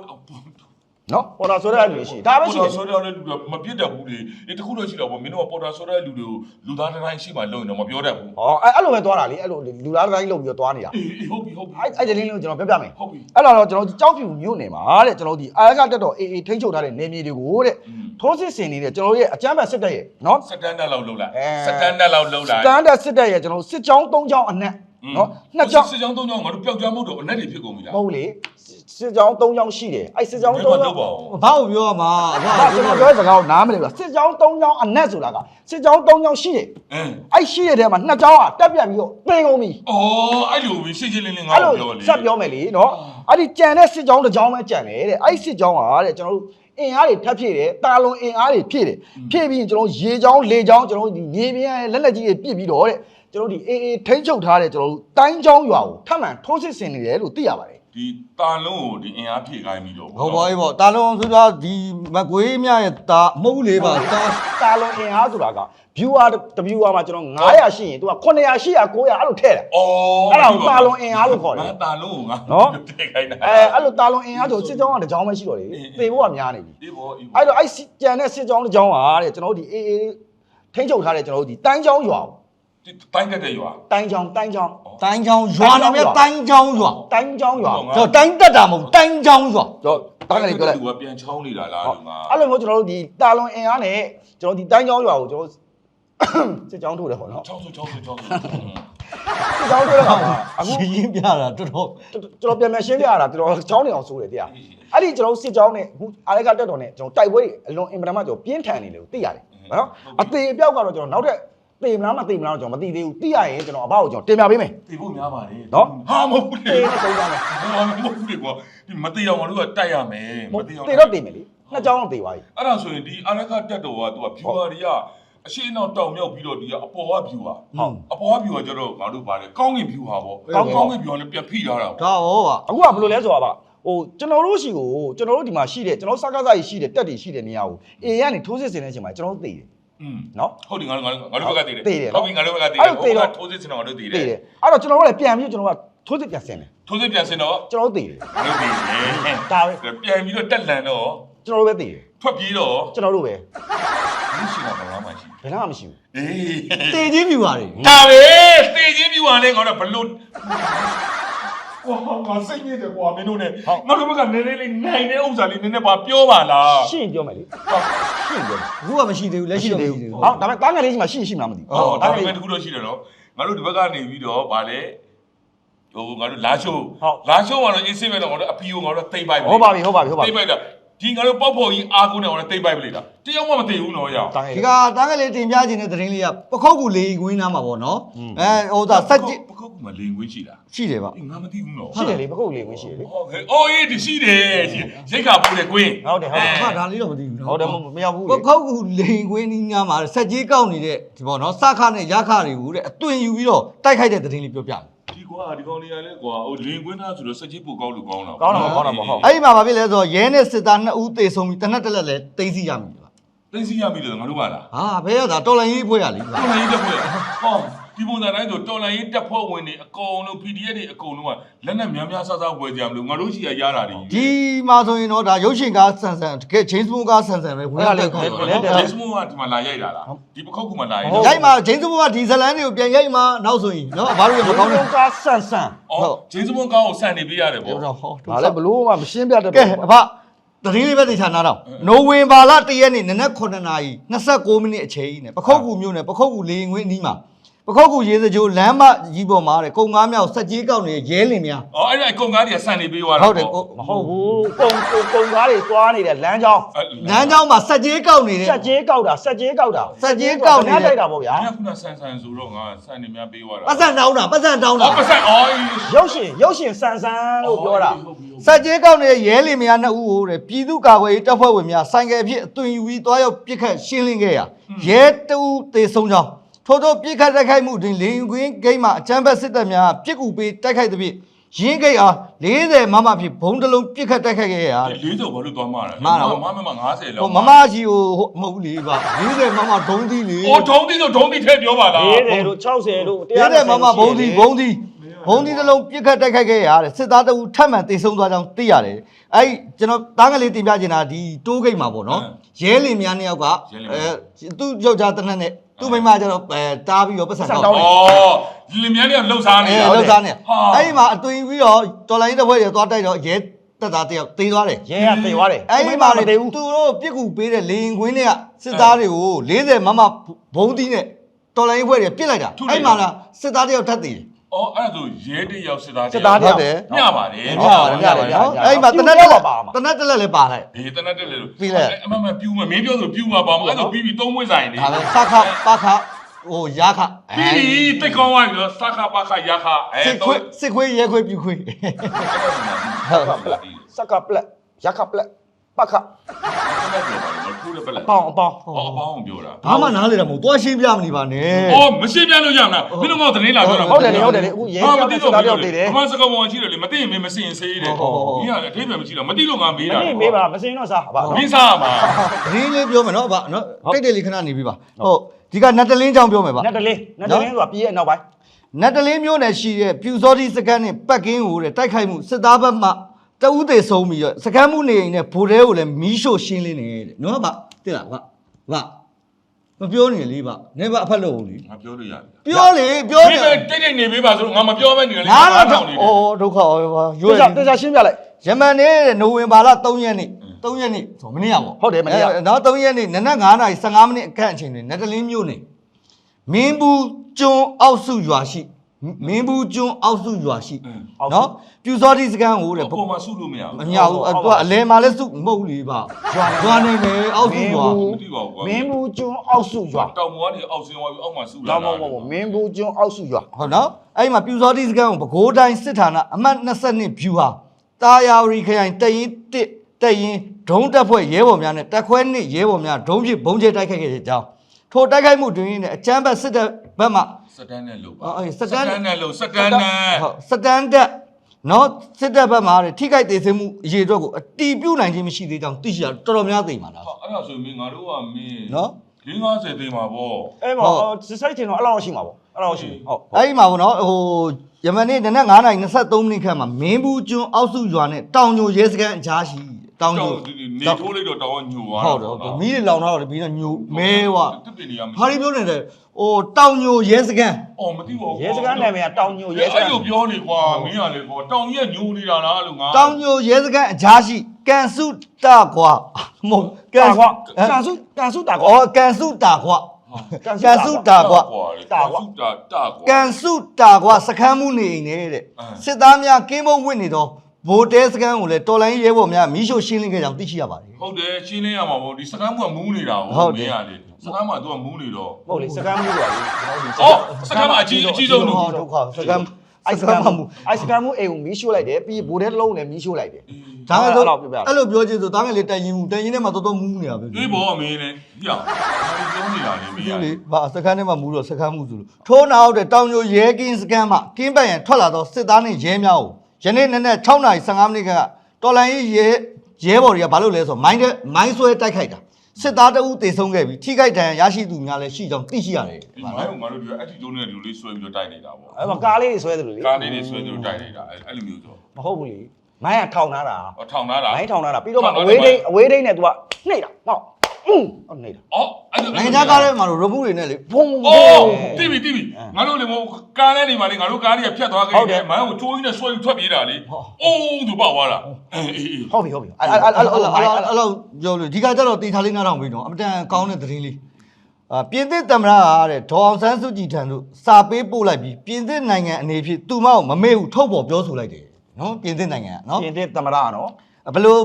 နော်ပေါ်တာဆိုတဲ့အလူရှိဒါပဲရှိတယ်ဆိုတော့လည်းလူကမပြစ်တတ်ဘူးလေဒီတခုတော့ရှိတော့ဗောမင်းတို့ကပေါ်တာဆိုတဲ့လူတွေကိုလူသားတစ်တိုင်းရှိမှလုံနေတော့မပြောတတ်ဘူးဟောအဲ့အဲ့လိုပဲသွားတာလေအဲ့လိုလူလားတိုင်းလုပ်ပြီးတော့သွားနေတာအေးအေးဟုတ်ပြီဟုတ်ပြီအဲ့အဲ့ဒီလင်းလေးကိုကျွန်တော်ပြောပြမယ်ဟုတ်ပြီအဲ့တော့ကျွန်တော်ဒီကြောက်ဖြူမြို့နယ်မှာတဲ့ကျွန်တော်ဒီအာရကတက်တော်အေးအေးထိန်းချုပ်ထားတဲ့နေမြေတွေကိုတဲ့ထိုးစစ်ဆင်နေတဲ့ကျွန်တော်ရဲ့အကြမ်းဖက်စစ်တပ်ရဲ့နော်စတန်ဒတ်လောက်လုံလာအဲစတန်ဒတ်လောက်လုံလာစတန်ဒတ်စစ်တပ်ရဲ့ကျွန်တော်စစ်ကြောင်း၃ကြောင်းအနက် နော်နှစ်ကြောင်းစစ်ကြောင်းသုံးကြောင်းငါတို့ပျောက်ကြားမှုတော့အနက်တွေဖြစ်ကုန်ပြီလားမဟုတ်လေစစ်ကြောင်း၃ကြောင်းရှိတယ်အဲ့စစ်ကြောင်း၃ဘယ်ကြောမှာင်းလုပ်ပါအောင်ဘာကိုပြောရမှာအဖအဲ့ကျွန်တော်ပြောတဲ့စကားကိုနားမလည်ဘူးစစ်ကြောင်း၃ကြောင်းအနက်ဆိုတာကစစ်ကြောင်း၃ကြောင်းရှိတယ်အင်းအဲ့ရှိရတဲ့မှာနှစ်ကြောင်းကတက်ပြတ်ပြီးတော့ပြင်ကုန်ပြီအော်အဲ့လိုပဲရှင်းရှင်းလင်းလင်းငါအဲ့လို့ကိုပြောလေဆက်ပြောမယ်လေနော်အဲ့ဒီကြံတဲ့စစ်ကြောင်းတစ်ကြောင်းပဲကြံတယ်တဲ့အဲ့ဒီစစ်ကြောင်းကတဲ့ကျွန်တော်တို့အင်အားတွေထပ်ဖြည့်တယ်တာလွန်အင်အားတွေဖြည့်တယ်ဖြည့်ပြီးရင်ကျွန်တော်တို့ရေကြောင်းလေကြောင်းကျွန်တော်တို့ဒီမြေပြင်ရဲ့လက်လက်ကြီးတွေပြစ်ပြီးတော့တဲ့ ကျွန်တော်တို့ဒီအေးအေးထိန်းချုပ်ထားတဲ့ကျွန်တော်တို့တိုင်းကြောင်းရွာကိုထပ်မံထိုးစစ်ဆင်နေတယ်လို့သိရပါတယ်ဒီတာလုံးကိုဒီအင်အားဖြည့်ခိုင်းပြီးတော့ဟုတ်ပါပြီပေါ့တာလုံးဆိုတာဒီမကွေးမြရဲ့တာမဟုတ်လေပါတာတာလွန်အင်အားဆိုတာက viewer viewer မှာကျွန်တော်900ရှိရင်သူက900 800 900အဲ့လိုထည့်တာအော်အဲ့ဒါကိုတာလွန်အင်အားလို့ခေါ်တယ်ငါတာလုံးကိုငါနော်ထည့်ခိုင်းတာအဲအဲ့လိုတာလွန်အင်အားဆိုစစ်ကြောင်းကတစ်ကြောင်းပဲရှိတော့တယ်သေဖို့ကများနေပြီဒီဘောဒီဘောအဲ့တော့အဲ့စစ်ကြံတဲ့စစ်ကြောင်းတစ်ကြောင်းဟာတဲ့ကျွန်တော်တို့ဒီအေးအေးထိန်းချုပ်ထားတဲ့ကျွန်တော်တို့ဒီတိုင်းကြောင်းရွာကို တိုင်းတက်တဲ့ရွာ တိုင်းချောင်းတိုင်းချောင်းတိုင်းချောင်းရွာနာမည်တိုင်းချောင်းရွာတိုင်းချောင်းရွာကျွန်တော်တိုင်းတက်တာမဟုတ်တိုင်းချောင်းရွာတော့တားကလေးပြောလိုက် သူကပြန်ချောင်းနေတာလားဟုတ်ဒီမှာအဲ့လိုမျိုးကျွန်တော်တို့ဒီတာလွန်အင်အားနဲ့ကျွန်တော်ဒီတိုင်းချောင်းရွာကိုကျွန်တော်စစ်ကြောင်းထိုးတယ်ပေါ့နော်ချောင်းဆိုချောင်းဆိုချောင်းဆိုစစ်ကြောင်းထိုးတဲ့ခါမှာအခုရှင်းရင်းပြတာတော်တော်ကျွန်တော်ပြန်ပြန်ရှင်းပြရတာကျွန်တော်ချောင်းနေအောင်ဆိုးတယ်တရားအဲ့ဒီကျွန်တော်စစ်ကြောင်းနဲ့အခုအားရကတက်တော်နဲ့ကျွန်တော်တိုက်ပွဲတွေအလွန်အင်ပဒမကျွန်တော်ပြင်းထန်နေလို့သိရတယ်နော်အသေးအပြောက်ကတော့ကျွန်တော်နောက်ထပ် သေမလားမသေမလားတော့ကျွန်တော်မသိသေးဘူးသိရရင်ကျွန်တော်အဘကိုကျွန်တော်တင်ပြပေးမယ်တေဖို့များပါလေနော်ဟာမဟုတ်ဘူးလေသေနဲ့သုံးကြောင်းနဲ့ဟာမဟုတ်ဘူးလေကွာဒီမတေအောင်ငါတို့ကတိုက်ရမယ်မတေအောင်သေတော့သေမယ်လေနှစ်ကြောင်းတော့သေသွားပြီအဲ့ဒါဆိုရင်ဒီအာရကတက်တော်ကသူက viewer တွေကအရှိအနောက်တောင်မြောက်ပြီးတော့ဒီကအပေါ်က viewer ဟုတ်အပေါ်က viewer ကျတော့ငါတို့ဗါလေကောင်းကင် viewer ပေါ့ကောင်းကင်ကောင်းကင် viewer နဲ့ပြန်ဖိထားတာပေါ့ဒါဟောပါအခုကဘယ်လိုလဲဆိုတော့ပါဟိုကျွန်တော်တို့ရှိကိုကျွန်တော်တို့ဒီမှာရှိတဲ့ကျွန်တော်စကားစားကြီးရှိတဲ့တက်တွေရှိတဲ့နေရာကိုအေရကနေထိုးစစ်ဆင်တဲ့အချိန်မှာကျွန်တော်တို့သိတယ်อืม နော်ဟုတ်တယ်ငါတို့ငါတို့ငါတို့ဘက်ကတည်တယ်သိတယ်နော်ဟုတ်ပြီငါတို့ဘက်ကတည်အဲ့တယ်လိုသိဟိုတော့ကထိုးစစ်စင်တော့ငါတို့တည်တသိယ်တယ်အဲ့တော့ကျွန်တော်တို့လည်းပြန်ပြီးကျွန်တော်ကထိုးစစ်ပြန်ဆင်တယ်ထိုးစစ်ပြန်စင်တော့ကျွန်တော်တို့သိတယ်ငါတို့တည်တယ်ဒါပဲပြန်ပြီးတော့တက်လန်တော့ကျွန်တော်တို့ပဲသိတယ်ထွက်ပြေးတော့ကျွန်တော်တို့ပဲမရှိတာဘာမှမရှိဘယ်တော့မှမရှိဘူးအေးတေချင်းပြူပါလေဒါပဲတေချင်းပြူပါလေငါတို့ဘလို့ ကွာငါစိတ်ညစ်တယ်ကွာမင်းတို့ ਨੇ ငါတို့ဘက်ကနည်းနည်းလေးနိုင်တဲ့ဥစ္စာလေးနည်းနည်းပါပြောပါလားရှင်းပြောမယ်လေရှင်းပြောမယ်အခုကမရှိသေးဘူးလက်ရှိတော့မရှိသေးဘူးဟောဒါပေမဲ့တားငယ်လေးရှိမှရှင်းရှိမလားမသိဘူးဟောဒါဒါပေပေမဲ့မဲ့တခုတော့ရှိတယ်နော်ငါတို့ဒီဘက်ကနေပြီးတော့ဗာလေဟိုငါတို့လာရှိုးဟုတ်လာရှိုးမှာတော့အေးဆေးပဲတော့ငါတို့အပီကိုငါတို့သိမ့်ပိုက်ဟုတ်ပါပြီဟုတ်ပါပြီဟုတ်ပါပြီသိမ့်ပိုက်တာဒီငါတို့ပေါက်ဖို့ကြီးအားကိုးနေအောင်သိမ့်ပိုက်ပလေတာတယောက်မှမသိဘူးနော်ရအောင်တားငယ်ဒီလေးကတားကလေးတင်ပြခြင်းတဲ့သတင်းလေးကပခုတ်ကူလေကွင်းနားမှာပေါ့နော်အဲဟိုဒါစက်ကြည့်ပခုတ်က မလိန်ခွင့်ရှိတာရှိတယ်ဗျအေးငါမသိဘူးနော်ရှိတယ်လေပကုတ်လေးဝင်ရှိတယ်လေဟုတ်ကဲ့အော်အေးဒီရှိတယ်ရှိရိတ်ခါပိုးတယ်ကွင်းဟုတ်တယ်ဟုတ်တယ်အမဒါလေးတော့မသိဘူးနော်ဟုတ်တယ်မရောက်ဘူးပလေခုတ်ကူလေကွင်းနီးနားမှာစက်ကြီးကောက်နေတဲ့ဒီပေါ့နော်စခနဲ့ရခတွေကိုတဲ့အသွင်ယူပြီးတော့တိုက်ခိုက်တဲ့သတင်းလေးပြောပြမယ်ဒီကွာဒီကောင်လေးကလည်းကွာဟိုလင်ကွင်းသားဆိုတော့စက်ကြီးပိုကောင်းလို့ကောင်းတာကောင်းတာပေါ့ကောင်းတာပေါ့ဟုတ်အဲ့ဒီမှာဘာဖြစ်လဲဆိုတော့ရဲနဲ့စစ်သားနှစ်ဦးတေဆုံးပြီးတနက်တက်လက်လဲတိတ်စီရပြီဗျသိစီရပြီလို့ငါတို့ကလားဟာဘယ်ရတာတော်လိုင်းရေးဖွဲ့ရလေဗျတော်လိုင်းရေးတက်ဖွဲ့ဟော ဒီပုံစံတိုင်းဆိုတော်လိုင်းရေးတက်ဖွဲ့ဝင်နေအကုန်လုံး PDF တွေအကုန်လုံးကလက်နဲ့များများဆဆဝယ်ကြမလို့ငါတို့ရှိရရတာတွေဒီမှာဆိုရင်တော့ဒါရုပ်ရှင်ကားဆန်ဆန်တကယ်ဂျိမ်းစ်ဘွန်ကားဆန်ဆန်ပဲဝင်တက်ခိုင်းဟုတ်တယ်တယ်ဂျေစ်မွန်ကဒီမှာလာရိုက်တာလားဒီပခုတ်ကမှလာရိုက်ရိုက်မှာဂျိမ်းစ်ဘွန်ကဒီဇလန်တွေကိုပြန်ရိုက်မှာနောက်ဆိုရင်နော်ဘာလို့လဲမကောင်းဘုံဘူးကဆန်ဆန်အော်ဂျေစ်မွန်ကောင်းကိုစံနေပေးရတယ်ပေါ့တော့ဟောဒါလည်းဘလို့မှမရှင်းပြတတ်ကဲအဖတတိလေးပဲသိချာနာတော့နိုဝင်ဘာလ1ရက်နေ့နနက်9နာရီ29မိနစ်အချိန်ကြီးနဲ့ပခုတ်ကူမြို့နယ်ပခုတ်ကူလေရင်ခွင်းအနီးမှာ ပခုတ်ကူရေစကြိုလမ်းမကြီးပေါ်မှာတဲ့ကုံငါးမြောက်စက်ကြီးကောက်နေရဲလင်များအော်အဲ့ဒါအကုန်ကားတွေကစံနေပေးသွားတာဟုတ်တယ်ကိုမဟုတ်ဘူးကုံကုံကုံကားတွေသွားနေတဲ့လမ်းကြောင်းလမ်းကြောင်းမှာစက်ကြီးကောက်နေတဲ့စက်ကြီးကောက်တာစက်ကြီးကောက်တာစက်ကြီးကောက်နေတဲ့တိုက်တာပေါ့ဗျာအဲ့ခုနဆန်ဆန်ဆိုတော့ငါစံနေများပေးသွားတာပတ်စံတောင်းတာပတ်စံတောင်းတာ အော်ပတ်စံအော်ရုပ်ရှင်ရုပ်ရှင်ဆန်ဆန်လို့ပြောတာစက်ကြီးကောက်နေတဲ့ရဲလင်များနှစ်ဦးဟိုတဲ့ပြည်သူ့ကာကွယ်ရေးတပ်ဖွဲ့ဝင်များဆိုင်ကယ်ဖြစ်အသွင်ယူပြီးတွားရောက်ပြစ်ခတ်ရှင်းလင်းခဲ့ရာရဲတအူတေဆုံးကြောင်း ထို့သောပြစ်ခတ်တိုက်ခိုက်မှုတွင်လေရင်ကွင်းဂိမ်းမှာအကြမ်းဖက်စစ်တပ်များပြစ်ကူပေးတိုက်ခိုက်သဖြင့်ရင်းဂိတ်အား40မမဖြစ်ဘုံတစ်လုံးပြစ်ခတ်တိုက်ခိုက်ခဲ့ရာတဲ့လေးစုံဘာလို့သွားမှာလဲမှားတာပေါ့မမမ90လောက်ဟိုမမကြီးကိုဟိုမဟုတ်ဘူးလေပါ40မမဒုံးသီးလေအော်ဒုံးတိဆိုဒုံးတိထဲပြောပါလား40တို့60တို့40မမဘုံသီးဘုံသီး ဘုံသီးတစ်လုံးပြစ်ခတ်တိုက်ခိုက်ခဲ့ရာတဲ့စစ်သားတအူထပ်မံတေဆုံးသွားကြောင်းသိရတယ်အဲ့ဒီကျွန်တော်တားကလေးတင်ပြချင်တာဒီတိုးဂိတ်မှာပေါ့နော်ရဲလင်များနှစ်ယောက်ကအဲသူ့ယောက်ျားတနက်နဲ့သူ့မိန်းမကျတော့အဲတားပြီးတော့ပတ်စံတော့အော်လင်မြန်းတွေကလှုပ်ရှားနေအဲတာလောက်သားနဲ့ဟာအဲ့ဒီမှာအသွင်ပြီးတော့တော်လိုင်းတစ်ဖွဲ့တွေသွားတိုက်တော့ရဲတက်သားတယောက်တေးသွားတယ်ရဲကတေသွားတယ်အဲ့ဒီမှာမလေတေသူဘူးတို့ပြစ်ကူပေးတဲ့လေရင်ခွင်းတွေကစစ်သားတွေကို40မမဘုံသီးနဲ့တော်လိုင်းဖွဲ့တွေပြစ်လိုက်တာအဲ့ဒီမှာလားစစ်သားတယောက်ထပ်သေးတယ် အော်အဲ့ဒါဆိုရဲတယောက်စစ်သားစစ်သားတယောက် ဟုတ်တယ်ညပါတယ်ညပါတယ်ညပါတယ်နော်အဲ့ဒီမှာတနက်တက်တနက်တက်လက်လည်းပါလိုက် ဒီတနက်တက်လေလို့ပြီးလိုက်အမမပြူမမင်းပြောဆိုပြူမှာပါမအဲ့ဒါပြီးပြီးသုံးမွေးဆိုင်နေဒါပဲစခပခဟိုရခပြီးပြီတိတ်ကောင်းသွားပြီစခါပါခရခအဲစစ်ခွေးစစ်ခွေးရဲခွေးပြူခွေးစကပလက်ရခပလက်ပခ ခုလည်းပဲလားပေါင်အပေါင်အော်အပေါင်းပြောတာဘာမှနားလေတာမဟုတ်သွားရှင်းပြမနေပါနဲ့အော်မရှင်းပြလို့ရမလားမင်းတို့ကသတင်းလာပြောတာဟုတ်တယ်လေဟုတ်တယ်လေအခုရဲကြောက်တဲ့စစ်သားတယောက်တေတယ်အမှန်စကားပေါ်ရှိတယ်လေမသိရင်မင်းမစင်စေးတယ်ဒီကလည်းအထိပ္ပယ်မရှိတော့မသိလို့ငါမေးမတာင်းမေးပါမစင်းတော့စားပါမင်းစားပါရင်းလေးပြောမယ်နော်ဗျနော်တိတ်တိတ်လေးခဏနေပြီပါဟုတ်ဒီကနတ်တလင်းကြောင်းပြောမယ်ဗျနတ်တလေးနတ်တလေးဆိုတာပြေးရဲ့နောက်ပိုင်းနတ်တလင်းမျိုးနယ်ရှိတဲ့ပြူစောတိစကန်နဲ့ပတ်ကင်းကိုတဲ့တိုက်ခိုက်မှုစစ်သားဘက်မှ တဦးသေးဆုံးပြီးတော့စကန်မှုနေရင်နဲ့ဗိုလ်တဲကိုလည်းမီးရှို့ရှင်းလင်းနေတဲ့နော်ဗျသိလားဗျဗျမပြောနေလေပါနေပါအဖက်လို့လေငါပြောလို့ရပြီပြောလေပြောမနေင်းပဲတိတ်တိတ်နေပေးပါဆိုတော့ငါမပြောမဲနေလေငါတော့ထောင်နေတယ်အော်ဒုက္ခရောရွတေယ်ချာတေချာရှင်းပြလိုက်ယမန်နေ့နိုဝင်ဘာလ3ရက်နေ့3ရက်နေ့ဆိုမနေ့ကပေါ့ဟုတ်တယ်မနေ့ကအဲနောက်3ရက်နေ့နနက်9:15မိနစ်အခန့်အချိန်တွင်နတလင်းမြို့နေမင်းဘူးကျွန်းအောက်စုရွာရှိ မင်းဘူးကျွန်းအောက်စုရွာရှိနော်ပြူစောတိစကန်ဟိုတဲ့အပေါ်မှာဆုလို့မရမဘူးညာဘူးအဲ့တော့အလဲမှာလဲစုမဟုတ်လေပါရွာရွာနေလေအောက်စုရွာမသိပါဘူးကွာမင်းဘူးကျွန်းအောက်စုရွာတောင်ပေါ်ကနေအောက်ဆင်းသွားပြီးအောက်မှာဆုလာတော့မဟုတ်ဘူးမင်းဘူးကျွန်းအောက်စုရွာဟုတ်နော်အဲ့ဒီမှာပြူစောတိစကန်ကိုပဲခူးတိုင်းစစ်ဌာနအမှတ်22ဖြူဟာတာယာဝရီခရိုင်တရင်တစ်တရင်ဒုံးတက်ဖွဲ့ရဲဘော်များနဲ့တက်ခွဲနှစ်ရဲဘော်များဒုံးဖြစ်ဘုံကျဲတိုက်ခိုက်ခဲ့တဲ့အကြောင်း ထိုတိုက်ခိုက်မှုတွင်နဲ့အချမ်းဘတ်စစ်တပ်ဘက်မှ စတန်နဲ့လို့ပါအော်အေးစတန် နဲ့လို့စတန်နဲ့ဟုတ်စတန်တက်နော်စစ်တပ်ဘက်မှာတဲ့ထိခိုက်သေးသေးမှုအရေးအတွက်ကိုအတီးပြုတ်နိုင်ခြင်းမရှိသေးကြောင်းသိရှိရတော်တော်များသိမှာလားဟာအဲ့ဒါဆိုရင်ငါတို့ကမင်းနော် 50သိမှာပေါ့အဲ့မှာစစ်ဆိုင်တင်တော့အဲ့လောက်ရှိမှာပေါ့အဲ့လောက်ရှိဟုတ်အဲ့ဒီမှာဗောနော်ဟိုယမန်နေ့နနက်9:23မိနစ်ခန့်မှာမင်းဘူးကျွန်းအောက်စုရွာနဲ့တောင်ညိုရဲစခန်းအကြားရှိ တောင်ညိုနေထိုးလိုက်တော့တောင်ကညိုသွားဟုတ်တယ်ဟုတ်တယ်မီးတွေလောင်ထားတော့ပြီးတော့ညိုမဲဝတစ်ပင်နေရဟာဒီပြောနေတယ်ဟိုတောင်ညိုရဲစခန်းအော်မသိပါဘူးရဲစခန်းနာမည်ကတောင်ညိုရဲရဲစစခခန်းန်းကိုပြောနေကွာမင်းကလေကွာတောင်ကြီးကညိုနေတာလားလို့ငါတောင်ညိုရဲစခန်းအကြားရှိကန်စုတာကွာမဟုတ်တာကွာကန်စုကန်စုတာကွာဩကန်စုတာကွာကန်ကန်စုတာကွာတာကွာတာတာကွာကန်စုတာကွာစခန်းမှုနေနေတဲ့အင်းစစ်သားများကင်းမုံဝင့်နေတော့ ဗိုလ်တဲစခန်းကိုလည်းတော်လိုင်းရဲဘော်များမီးရှို့ရှင်းလင်းခဲ့ကြောင်းသိရှိရပါတယ် ဟုတ်တယ်ရှင်းလင်းရမှာပေါ့ဒီစကမ်းကမူးနေတာဟုတ်တယ်မင်းကလေစကမ်းမှာ तू ကမူးနေတော့ဟုတ်လေစခန်းမျိုးပါလေအော်စကမ်းမှာအကြီးအကြီးဆုံးလို့ဟောဒုက္ခစကန်းအိုက်စစကကန်းန်းမှမူမှုအိုက်စကန်မှုအိမ်ကိုမီးရှို့လိုက်တယ်ပြီးဘိုးတဲ့တစ်လုံးနဲ့မီးရှို့လိုက်တယ်ဒါကဆိုအဲ့လောက်ပြပြအဲ့လိုပြောချင်ဆိုတားငယ်လေးတိုင်ရင်မှုတိုင်ရင်ထဲမှာတော်တော်မူးနေတာပဲဒီဘောမင်းလေဟိအောင်ပြောနေတာလေမင်းဒီကလေဘာစခန်းထဲမှာမူးတော့စခန်းမှုဆိုလို့ထိုးနောက်တဲ့တောင်ညိုရဲကင်းစခန်းမှာကင်းပတ်ရန်ထွက်လာတော့စစ်သားနဲ့ရဲများကို ယနေ့နေ့နဲ့6:15မိနစ်ကတော်လိုင်းရဲရဲဘော်တွေကဘာလုပ်လဲဆိုတော့မိုင်းတဲ့မိုင်းဆွဲတိုက်ခိုက်တာစစ်သားတအုပ်တေဆုံးခဲ့ပြီးထိခိုက်ဒဏ်ရာရရှိသူများလည်းရှိကြောင်းသိရှိရတယ်ဒီမိုင်းကငါတို့ဒီအဲ့ဒီလုံးနဲ့ဒီလိုလေးဆွဲပြီးတော့တိုက်နေတာပေါ့အဲ့မှာကားလေးတွေဆွဲတယ်လို့လေကားလေးတွေဆွဲပြီးတော့တိုက်နေတာအဲ့အဲ့လိုမျိုးဆိုမဟုတ်ဘူးလေမိုင်းကထောင်ထားတာဟောထောင်ထားတာမိုင်းထောင်ထားတာပြီးတော့မှအဝေးဒိတ်အဝေးဒိတ်နဲ့ तू ကနှိပ်တာဟော อืมဟောနှိပ်တာအော်အဲ့လိုနိုင်ငံခြားကားထဲမှာတော့ရမှုတွေနဲ့လေဘုံဘုံအော်တိပြီတိပြီငါတို့လေမို့ကားလဲနေမှာလေငါတို့ကားတွေကဖြတ်သွားခဲ့ဟုတ်တယ်တယ်မိုင်းကိုချိုးကြီးနဲ့ဆွဲပြီးထွက်ပြေးတာလေအိုးသူပေါ့သွားတာအေးအေးအေးဟုတ်ပြီဟုတ်ပြီအဲ့အဲ့အဲ့အဲ့အဲ့အဲ့လိုအဲ့အဲ့လိုပြောလို့ဒီကကြတော့တေထားလေးနားထောင်ပြီးတော့အမတန်ကောင်းတဲ့သတင်းလေးအာပြင်သစ်တမရကတဲ့ဒေါ်အောင်ဆန်းစုကြည်ထံသို့စာပေးပို့လိုက်ပြီးပြင်သစ်နိုင်ငံအနေဖြင့်သူမကိုမမေ့ဘူးထုတ်ပေါ်ပြောဆိုလိုက်တယ်နော်ပြင်သစ်နိုင်ငံကနော်ပြင်တဲ့သမရနော်ဘယ်လို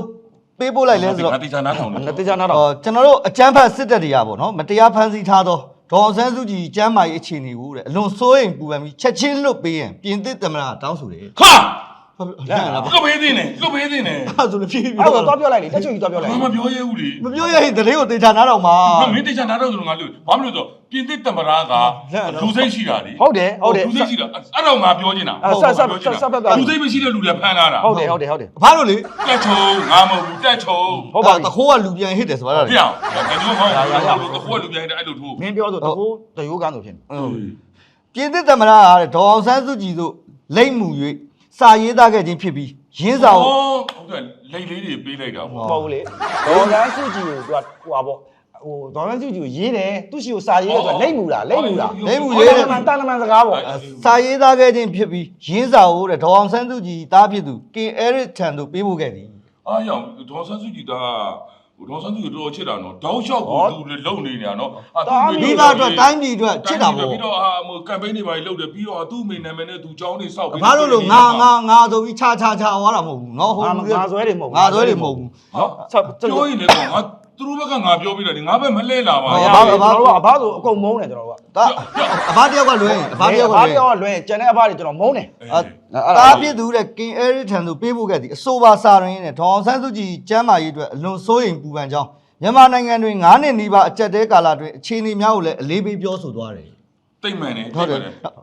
ပေးပို့လိုက်လဲဆိုတော့ငါတိချာနားထောင်တယ်နှစ်တကြနာတော့အော်ကျွန်တော်တို့အကြမ်းဖက်စစ်တပ်တွေကပေါ့နော်မတရားဖမ်းဆီးထားသောဒေါ်အောင်ဆန်းစုကြည်ကျမ်းမာရေးအခြေအနေကိုတဲ့အလွန်စိုးရိမ်ပူပန်ပြီးချက်ချင်းလွတ်ပေးရင်ပြင်သစ်တမရကတောင်းဆိုတယ်ဟာ ဟုတ်ပြီဟုတ်လားလွတ်ပေးသေးတယ်လွတ်ပေးသေးတယ်အဲ့ဒါဆိုလည်းဖြည်းဖြည်းအဲ့တော့သွားပြောလိုက်လေတက်ချွကြီးသွားပြောလိုက်ငါမပြောရဲဘူးလေမပြောရရင်တရင်ကိုတေချာနားတော့မှာငါမင်းတိချာနားထောင်ဆိုတော့ငါလို့ဘာမလို့ဆိုပြင်သစ်တမရာကလူစိတ်ရှိတာလေဟုတ်တယ်ဟုတ်တယ်လူစိတ်ရှိတာအဲ့တော့ငါပြောနေတာအဲ့ဆက်ဆက်ဆက်ဆက်ပြပြလူစိတ်မရှိတဲ့လူတွေဖမ်းလာတာဟုတ်တယ်ဟုတ်တယ်ဟုတ်တယ်ဘာလို့လေတက်ချုံငါမဟုတ်ဘူးတက်ချုံဟုတ်ပါပြီတခိုးကလူပြန်ဟစ်တယ်ဆိုတော့လေပြောင်းကညောင်းဟောင်းတော့ကိုယ်လူပြိုင်တဲ့အဲ့လိုထိုးမင်းပြောဆိုတကူတရိုးကန်းဆိုဖြစ်နေဟုတ်ပြင်သစ်တမရကတဲ့ဒေါ်အောင်ဆန်းစုကြည်တို့လိမ့်မှု၍ စာရေးသားခဲ့ခြင်းဖြစ်ပြီးရင်းစာကိုဟုတ်တယ်လိတ်လေးတွေပေးလိုက်တာပေါ့မဟုတ်ဘူးလေဒေါ်လန်းစုကြည်ကိုသူကဟိုပါပေါ့ဟိုဒေါ်လန်းစုကြည်ကိုရေးတယ်သူ့ရှိကိုစာရေးတယ်ဆိုတာလိမ့်မူလားလိမ့်မူလားလိမ့်မှုဟိုရေးတတယ်မန်တန်တမန်စကားပေါ့စာရေးသားခဲ့ခြင်းဖြစ်ပြီးရင်းစာကိုတဲ့ဒေါ်အောင်ဆန်းစုကြည်တားဖြစ်သူကင်အဲရစ်ထံသို့ပေးပို့ခဲ့သည်အားရောင်ဒေါ်ဆန်းစုကြည်က ဟိုဒေါက်ဆန်းသူတော်တော်ချစ်တာနော်တောက်လျှောက်ကိုသူလုံနေနေတာနော်အာသူမိမိသားအတွက်တိုင်းပြည်အတွက်ချစ်တာပေါ့ပြီးတော့အာဟိုကမ်ပိန်းတွေပါလုပ်တယ်ပြီးတော့သူ့အမေနာမည်နဲ့သူចောင်းနေစောက်ပြီးဘာလို့လို့ငါငါငါဆိုပြီးခြားခြားခြားသွားတာမဟုတ်ဘူးနော်ဟိုငါဆွဲတွေမဟုတ်ဘူးငါဆွဲတွေမဟုတ်ဘူးနော်ပြောရင်လည်းကောငါ သူတို့ဘက်ကငါပြောပြီးတော့ငါဘက်မလဲလာပါဘာဘူးဘာဘာတို့ကအဘဆိုအကုန်မုန်းတယ်ကျွန်တော်တို့ကဒါအဘတယောက်ကလွဲရင်အဘတယောက်ကဘာလွဲတရင်ယောက်ကလွဲကျန်တဲ့အဘတွေကျွန်တော်မုန်းတယ်အာတားပြစ်သူတဲ့ကင်အဲရစ်ထံသို့ပေးပို့ခဲ့သည်အဆိုပါစာရင်းနဲ့ဒေါ်အောင်ဆန်းစုကြည်ကျမ်းမာရေးအတွက်အလွန်စိုးရိမ်ပူပန်ကြောင်းမြန်မာနိုင်ငံတွင်9နှစ်နီးပါးအကြက်တဲကာလတွင်အခြေအနေများကိုလည်းအလေးပေးပြောဆိုသွားတယ် တိတ်မှန်တယ်ဟုတ်တယ်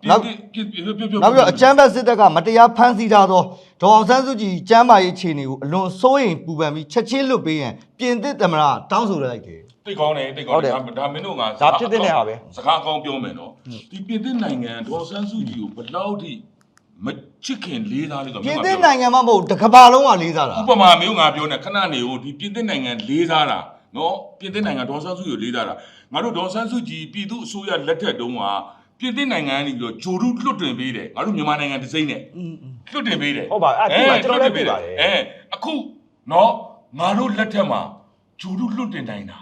နောက်ပြပြပြပြနောက်ပြီးတော့အချမ်းဘတ်စစ်တပ်ကမတရားဖမ်းဆီးထားသောဒေါ်အောင်ဆန်းစုကြည်ကျမ်းမာရေးအခြေအနေကိုအလွန်စိုးရိမ်ပူပန်ပြီးချက်ချင်းလွတ်ပေးရန်ပြင်သစ်သမ္မတတောင်းဆိုလိုက်တယ်တိတ်ကောင်းတယ်တိတ်ကောင်းတယ်ဒါမင်းတို့ငါစကားအကောင်းပြောမယ်နော်ဒီပြင်သစ်နိုင်ငံဒေါ်ဆန်းစုကြည်ကိုဘယ်လောက်ထိမချစ်ခင်လေးသားလေးဆိုပြင်သစ်နိုင်ငံမှာမဟုတ်တစ်ကမ္ဘာလုံးကလေးစားတာဥပမာမျိုးငါပြောနေခဏနေဟိုဒီပြင်သစ်နိုင်ငံလေးစားတာ နော်ပြင်သစ်နိုင်ငံဒေါ်ဆန်းစုကိုလေးတာတာငါတို့ဒေါ်ဆန်းစုကြည်ပြည်သူအစိုးရလက်ထက်တုန်းကပြင်သစ်နိုင်ငံကနေပြီးတော့ဂျိုရုလွတ်တင်ပေးတယ်ငါတို့မြန်မာနိုင်ငံတစ်စိမ့်နဲ့อืมလွတ်တင်ပေးတယ်ဟုတ်ပါအဲ့ဒီမှာကျွန်တော်လည်းပြပါတယ်အဲအခုနော်ငါတို့လက်ထက်မှာဂျိုရုလွတ်တင်နိုင်တာ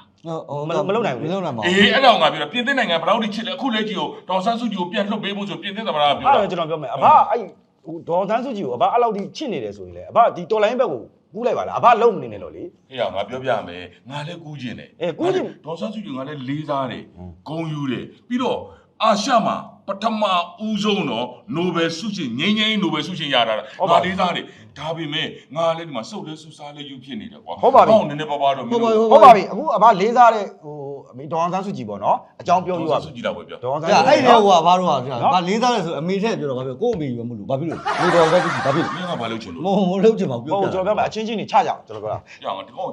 ဟုတ်မလုပ်မလုပ်နိုင်ဘူးမလုပ်နိုင်ပါအေးဘူးအဲ့တော့ငါပြောတာပြင်သစ်နိုင်ငံဘယ်လောက်ထိချစ်လဲအခုလက်ကြီးကိုဒေါ်ဆန်းစုကြည်ကိုပြန်လွတ်ပေးဖို့ဆိုပြင်သစ်သမ္မတကပြောအဲ့တာတော့ကျွန်တော်ပြောမယ်အဘအဲ့ဟိုဒေါ်သန်းစုကြည်ကိုအဘအဲ့လောက်ထိချစ်နေတယ်ဆိုရင်လေအဘဒီတော်လိုင်းဘက်ကို ကူးလိုက်ပါလားအဘလုံးမနေနဲ့လို့လေဟေ့ရငါပြောပြမယ်ငါလည်းကူးကျင်တယ်အေးကူးကျင်ဒေါ်ဆန်းစုကြည်ငါလည်းလေးစားတယ်ဂုံယူတယ်ပြီးတော့အာရှမှာပထမဦးဆုံးတော့နိုဘယ်ဆုရှင်ငိမ့်ငိမ့်နိုဘယ်ဆုရှင်ရတာငါလေးစားတယ်ဒါပေမဲ့ငါလည်းဒီမှာစုပ်လဲဆူစားလဲယူဖြစ်နေတယ်ကွာနည်းနည်းပါးပါတော့ဟုတ်ပါဘူးဟုတ်ပါပြီအခုအဘလေးစားတဲ့ဟို အမေဒေါ်သန်းစုကြည်ပေါ့နော်အကြောင်းပြောဒေါ်ယူဆရန်းစုကြည်တော့ပဲပြောဒေါ်သန်းကြာစုကြအဲ့ည်ဒီဟိုကဘာလို့ဟာကြာနော်ဘာလေးစားလဲဆိုအမေထက်ပြောတော့ဘာပြောကို့အမေယူမလို့ဘာဖြစ်လို့လေတော်ပဲကြည့်ဘာဖြစ်မင်းကဘာလုပ်ချင်လို့လို့မဟုတ်လို့ချင်ပါဘူးပြောဟုတ်ပြကျွန်တော်ပြောမယ်အချင်းချင်းနေချကြအောင်ကျွန်တော်ပြောတာရအောင်ဒီကောင်မ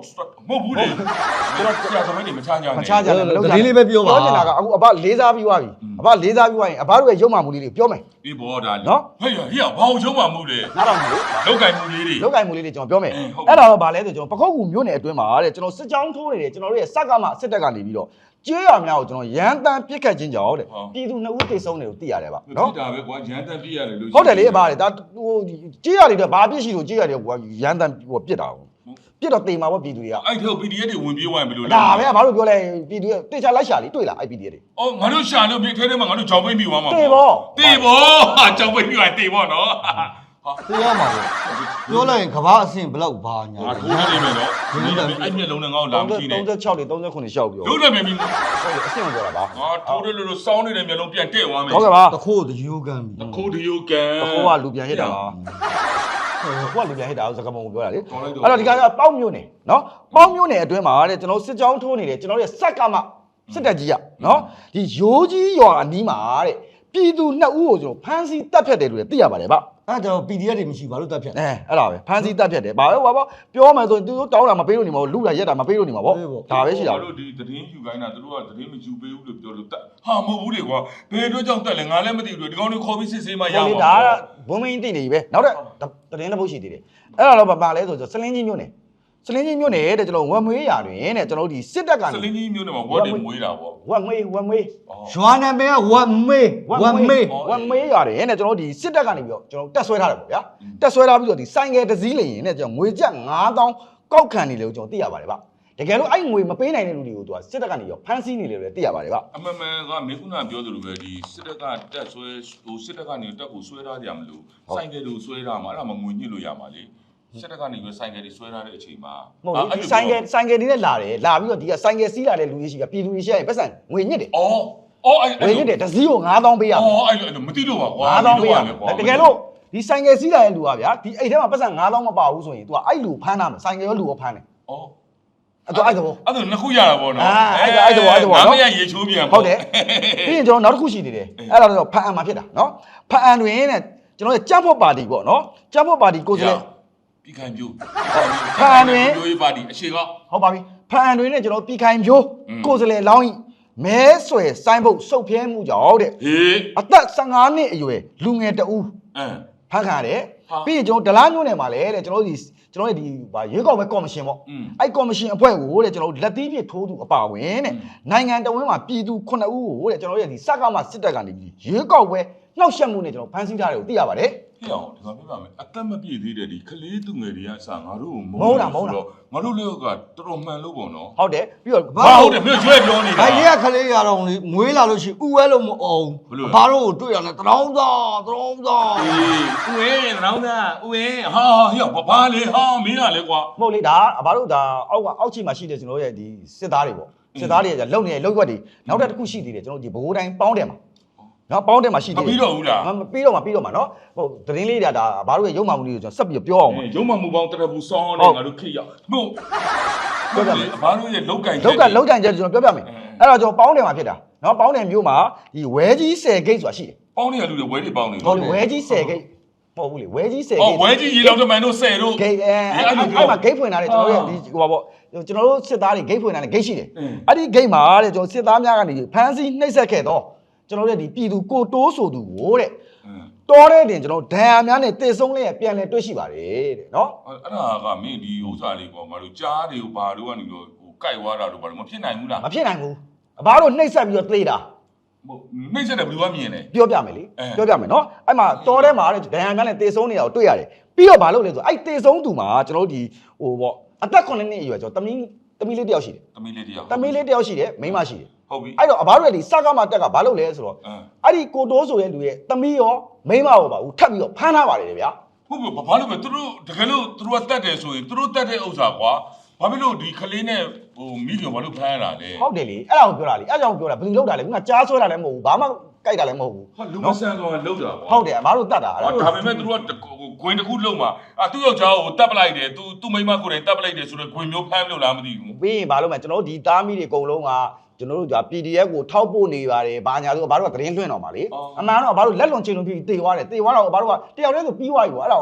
ဟုတ်ဘူးလေကျွန်တော်ဆရာသမားတွေမချကြနဲ့ မချကြနဲ့မလုပ်ကြဒီလေးပဲပြောပါပြောချင်တာကအခုအဘလေးစားပြီးသွားပြီအဘလေးစားပြီးသွားရင်အဘတို့ရဲ့ရုပ်မှမှုလေးတွေပြောမယ်ဒီဘောဒါနော်ဟေ့ရဟေ့ရဘာအောင်ချုံးမှမှုလေနားတော့မလို့လောက်ကင်မှုလေးတွေ လောက်ကင်မှုလေးတွေကျွန်တော်ပြောမယ်အေးဟုတ်အဲ့ဒါတော့ဗာလဲဆိုကျွန်တော်ပခုတ်ကူမြို့နယ်အတွင်းမှာတဲ့ကျွန်တော်စစ်ကြောင်းထိုးနေတယ်ကျွန်တော်တို့ရဲ့စက်ကမှစစ်တပ်ကနေပြီးတော့ကျေးရွာများကိုကျွန်တော်ရန်တမ်းပြစ်ခတ်ခြင်းကြောင့်တဲ့ပြည်သူနှစ်ဦးတိတ်ဆုံးတယ်ကိုသိရတယ်ဗျနော် နော်ဒါပဲကွာရန်တန်ပြရတယ်လို့ဟုတ်တယ်လေအဘလေဒါဟိုကြေးရတွေတော့ဘာပြစ်ရှိလို့ကြေးရတွေကရန်တမ်းဟိုပြစ်တာကို ပြစ်တော့တေမာပေါ့ပြည်သူတွေကအဲ့ထောက် PDF တွေဝင်ပြေးဝိုင်းမလို့ဒါပဲဘာလို့ပြောလဲပြည်သူတွေတေချာလိုက်ရှာလေးတွေ့လား IPD တွေ အော်ငါတို့ရှာလို့မြေထဲထဲမှာငါတို့ကြောင်ပိတ်မိသွားမှာတေပေါ့ တေပေါ့ဟာကြောင်ပိတ်မိသွားတေပေါ့နော်ဟာတရားမှာပေါ့ပြောလိုက်ရင်ကဘာအဆင့်ဘလောက်ဘာညာငါထိုးနေမယ်နော်ဒီနေ့အဲ့မျက်လုံးနဲ့ငါ့ကိုလာမရှိနဲ့36တွေ39ရှောက်ပြောတို့လည်းမင်းမင်းဟုတ်တယ်အဆင့်ကိုပြောတာပါငါထိုးတယ်လို့လို့စောင်းနေတဲ့မျက်လုံးပြန်တဲ့သွားမယ်ဟုတ်ကဲ့ပါတခိုးတယူကန်ပြီ ခိုးဒီယိုကန် ဟိုကလူပြန်ဟစ်တာပါ ဟိုကလူပြန်ဟစ်တာစကားပုံကိုပြောတာလေကောင်းလိုက်တော့အဲ့တော့ဒီကကပေါင်းမျိုးနေနော်ပေါင်းမျိုးနေအတွင်းမှာတဲ့ကျွန်တော်စစ်ကြောင်းထိုးနေတယ်ကျွန်တော်ရဲ့စက်ကမှစစ်တက်ကြီးอ่ะနော်ဒီရိုးကြီးရွာအနီးမှာတဲ့ပြည်သူနှစ်ဦးကိုကျွန်တော်ဖမ်းဆီးတပ်ဖြတ်တယ်လို့လည်းသိရပါတယ်ဗျ အဲ့တော့ PDF တွေမရှိဘာလို့တက်ဖြတ်လဲအဲအဲ့ဒါပဲဖမ်းဆီးတပ်ဖြတ်တယ်ဘာပဲဘာပေါ့ပြောမှဆိုရင်သူတို့တောင်းတာမပေးလို့နေမှာလူလာရက်တာမပေးလို့နေမှာပေါ့ဒါပဲရှိတာငါတို့ဒီသတင်းယူခိုင်းတာတို့ကသတင်းမယူပေးဘူးလို့ပြောလို့တက်ဟာမဟုတ်ဘူးလေကွာဘယ်အတွက်ကြောင့်တက်လဲငါလည်းမသိဘူးဒီကောင်တွေခေါ်ပြီးစစ်ဆေးမှရဟိုမှာလေဒါကဘုံမင်းတိနေပြီပဲနောက်တဲ့သတင်းတစ်ပုတ်ရှိသေးတယ်အဲ့ဒါတော့ဘာလဲဆိုတော့စလင်းကြီးမျိုးနေ စလင်းကြီးမျိုးနေတဲ့ကျွန်တော်ဝက်မွေးရာတွင်တဲ့ကျွန်တော်ဒီစစ်တပ်ကနေ စလင်းကြီးမျိုးနဲ့မှာဝတ်တယ်မွေးတာပေါ့ ဝက်မွေးဝက်မွေးရွာနာမည်ကဝမ်မေးဝမ်မေးဝမ်မေးရတယ်နဲ့ကျွန်တော်ဒီစစ်တပ်ကနေပြီးတော့ကျွန်တော်တက်ဆွဲထားတယ်ပေါ့ဗျာတက်ဆွဲထားပြီးတော့ဒီဆိုင်ကယ်တစ်စီးလရင်နဲ့ကျွန်တော်ငွေကျပ်9000ကောက်ခံနေတယ်လို့ကျွန်တော်သိရပါတယ်ဗျတကယ်လို့အဲ့ငွေမပေးနိုင်တဲ့လူတွေကိုသူကစစ်တပ်ကနေပြီးတော့ဖမ်းဆီးနေတယ်လို့သိရပါတယ်ဗျ အမှန်မှန်ကမေကုနာပြောသလိုပဲဒီစစ်တပ်ကတက်ဆွဲဟိုစစ်တပ်ကနေတက်ကိုဆွဲထားကြမလို့ဆိုင်ကယ်လို့ဆွဲထားမှာအဲ့ဒါမှငွေညှစ်လို့ရမှာလေ စစ်တပ်ကနေပြီးဆိုင်ကယ်တွေဆွဲထားတဲ့အချိန်မှာမဟုတ်ဘူးဒီဆိုင်ကယ်ဆိုင်ကယ်ဒီနဲ့လာတယ်လာပြီးတော့ဒီကဆိုင်ကယ်စီးလာတဲ့လူကြီးရှိကပြည်သူကြီးရှိရင်ပတ်စံငွေညစ်တယ်အော်အော်အဲ့ငွေညစ်တယ်တစ်စီးကို9000ပေးရမယ်အော်အဲ့လိုမသိလို့ပါကွာ9000ပေးရမယ်တကယ်လို့ဒီဆိုင်ကယ်စီးလာတဲ့လူကဗျာဒီအိတ်ထဲမှာပတ်စံ9000မပါဘူးဆိုရင် तू ကအဲ့လူဖမ်းတာမယ်ဆိုင်ကယ်ရောလူရောဖမ်းတယ်အော်အဲ့တော့အဲ့ဒါပေါ့အဲ့ဒါနှစ်ခုရတာပေါ့နော်အာအဲ့ဒါအဲ့ဒါပေါ့အဲ့ဒါပေါ့ငါနော်မရရေချိုးပြန်ဟုတ်တယ်ပြီးရင်ကျွန်တော်နောက်တစ်ခုရှိသေးတယ်အဲ့ဒါတော့ဖန်အံမှာဖြစ်တာနော်ဖန်အံတွင်တဲ့ကျွန်တော်ရဲ့ကြက်ဖို့ပါတီပေါ့နော်ကြက်ဖို့ပါတီကိုယ်စားလှယ် ပြီးခိုင်မျိုးဖန်တွင်မျိုးရေးပါတီအရှိကဟုတ်ပါပြီဖန်တွင်နဲ့ကျွန်တော်ပြီးခိုင်မျိုးကိုစလေလောင်းဤမဲဆွယ်စိုင်းဖို့စုပ်ဖျဲမှုကြောင့်တဲ့ဟေးအသက်15နှစ်အရွယ်လူငယ်တဦးအင်းဖတ်ခါတယ်ပြီးရင်ကျွန်တော်ဒလားမျိုးနယ်မှာလဲတဲ့ကျွန်တော်ဒီကျွန်တော်ဒီဘာရွေးကောက်ပဲကော်မရှင်ပေါ့အဲ့ကော်မရှင်အဖွဲ့ကိုတဲ့ကျွန်တော်လက်သီးပြထိုးသူအပါဝင်တဲ့နိုင်ငံတော်ဝင်မှာပြည်သူ9ဦးကိုတဲ့ကျွန်တော်ရဲ့ဒီစက္ကမစစ်တပ်ကနေရွေးကောက်ပဲ နှောက်ယှက်မှုနဲ့ကျွန်တော်ဖမ်းဆီးထားတယ်ကိုသိရပါတယ်ဟေ့အောင်ဒီကောင်ပြပါမယ်အသက်မပြည့်သေးတဲ့ဒီကလေးသူငယ်တွေကစငါတို့ကိုမုန်းတာမုန်းတာငါတို့လည်းကတော်တော်မှန်လို့ပေါ့နော်ဟုတ်တယ်ပြီးတော့ဘာဟုတ်တယ်မြို့ကျွဲပြောနေတာဘာကြီးကခလေးရတော့လေမွေးလာလို့ရှိဥဝဲလို့မအောင်ဘယ်လိုလဲဘာလို့တွေ့ရတယ်တရောင်းသားတရောင်းသားအေးဦးဝင်းနောင်သားဦးဝင်းဟာဟေ့အောင်ဘာလေဟာမင်းကလည်းကွာမဟုတ်လေဒါအဘာတို့ဒါအောက်ကအောက်ခြေမှာရှိတဲ့ကျွန်တော်တို့ရဲ့ဒီစစ်သားတွေပေါ့စစ်သားတွေကလုံနေတဲ့လုံရွက်တွေနောက်တစ်ခုရှိသေးတယ်ကျွန်တော်တို့ဒီဘိုးတိုင်းပေါင်းတယ်မှာ နော်ပေါင်းတယ်မှာရှိမသေးတယ်ပြီးတော့ဘူးလားမပြီးတော့မှပြီးတော့မှနော်ဟုတ်သတင်းလေးဒါဒါဘာလို့ရဲ့ရုံမှမှုလေးကိုကျွန်တော်ဆက်ပြီးပြောအောင်ပါရုံမမှုပေါင်းတရဘူးစောင်းဟုတ်နေငါတို့ခိရောက်တို့ပြောပြမယ်ဘာလို့ရဲ့လောက်ကင်လောက်ကလောက်ကန်ချက်ကျွန်တော်ပြောပြမယ်အင်းအဲ့တော့ကျွန်တော်ပေါင်းတယ်မှာဖြစ်တာနော်ပေါင်းတယ်မျိုးမှာဒီဝဲကြီး10ဂိတ်ဆိုတာရှိတယ်ပေါင်းနေရလူတွေဝဲတွေပေါင်းနေဟုတ်လေဝဲကြီး10ဂိတ်မဟုတ်ဘူးလေဝဲကြီး10ဂိအော်တ်ဝဲကြီးရေလောက်တမန်တို့ဆယ်တို့ဂိတ်အဲအဲ့အဲ့လိုပြောအဲ့မှာဂိတ်ဖွင့်ထားတယ်ကျွန်တော်တို့ရဲ့ဒီဟိုပါပေါ့ကျွန်တော်တို့စစ်သားတွေဂိတ်ဖွင့်ထားတယ်ဂိတ်ရှိတယ်အင်းအဲ့ဒီဂိတ်မှာတဲ့ကျွန်တော်စစ်သားများကနေဖမ်းဆီးနှိပ်စက်ခဲ့တော့ ကျွန်တော်တို့ရဲ့ဒီပြည်သူကိုတိုးဆိုသူကိုတဲ့တော်တဲ့တင်ကျွန်တော်ဒဏ်ရာများနဲ့တေဆုံးလေးရပြန်လဲတွေ့ရှိပါတယ်တဲ့နော်အဲ့ဒါကမင်းဒီဥစ္စာလေးပေါ့ငါတို့ကြားတွေကိုဘာတို့ကနေတော့ဟိုကြိုက်သွားတာလို့ဘာလို့မဖြစ်နိုင်ဘူးလားမဖြစ်နိုင်ဘူးအဘတို့နှိပ်ဆက်ပြီးတော့သေတာဟုတ်နှိမ့်ဆက်တယ်ဘယ်သူကမြင်လဲပြောပြမယ်လေအဲပြောပြမယ်နော်အဲ့မှာတော်ထဲမှာတဲ့ဒဏ်ရာများနဲ့တေဆုံးနေတာကိုတွေ့ရတယ်ပြီးတော့ဘာလုပ်လဲဆိုအဲ့တေဆုံးသူမှာကျွန်တော်တို့ဒီဟိုပေါ့အသက်9နှစ်အရွယ်ကျွန်တော်တမီး တမီးလေးတစ်ယောက်ရှိတယ်သမီးလေးတယောက်တမီးလေးတစ်ယောက်ရှိတယ်မိန်းမရှိတယ်ဟုတ်ပြီအဲ့တော့အဘတို့ရဲ့ဒီစကားမှာတက်ကဘာလုပ်လဲဆိုတော့အင်းအဲ့ဒီကိုတိုးဆိုတဲ့လူရဲ့တမီးရောမိန်းမရောပါဘူးထပ်ပြီးတော့ဖမ်းထားပါတယ်ဗျာဟုတ်ပြီဘာလို့ပဲသူတို့တကယ်လို့သူတို့ကတတ်တယ်ဆိုရင်သူတို့တတ်တဲ့ဥစ္စာကွာဘာဖြစ်လို့ဒီကလေးနဲ့ဟိုမိခင်ဘာလို့ဖမ်းရတာလဲဟုတ်တယ်လေအဲ့ဒါကိုပြောတာလေအဲ့ကြောင့်ပြောတာဘယ်သူလုပ်တာလဲခုနကြားဆွဲတာလည်းမဟုတ်ဘူးဘာမှ ကြိုက်တာလည်းမဟုတ်ဘူးဟာလူမဆန်ကောင်ကလောက်တာကွာဟုတ်တယ်အမားတို့တတ်တာအဲ့ဒါဒါပေမဲ့သူတို့ကဂွင်တစ်ခုလုံးမှာအာသူ့ယောက်ျားကိုတပ်ပလိုက်တယ်သူသူ့မိန်းမကိုယ်တိုင်တပ်ပလိုက်တယ်ဆိုတော့ဂွင်မျိုးဖမ်းလို့လားမသိဘူးပြီးရင်ဘာလို့မလဲကျွန်တော်တို့ဒီသားမိတွေအကုန်လုံးက ကျွန်တော်တို့က PDF ကိုထောက်ပို့နေပါတယ်ဘာညာဆိုဘာလို့ကသတင်းလွှင့်တော့မှာလေအမှန်တော့ဘာလို့လက်လွန်ချင်လွန်ပြီးတေသွားတယ်တေသွားတော့ဘာလို့ကတယောက်တည်းဆိုပြီးသွားပြီပေါ့အဲ့ဒါ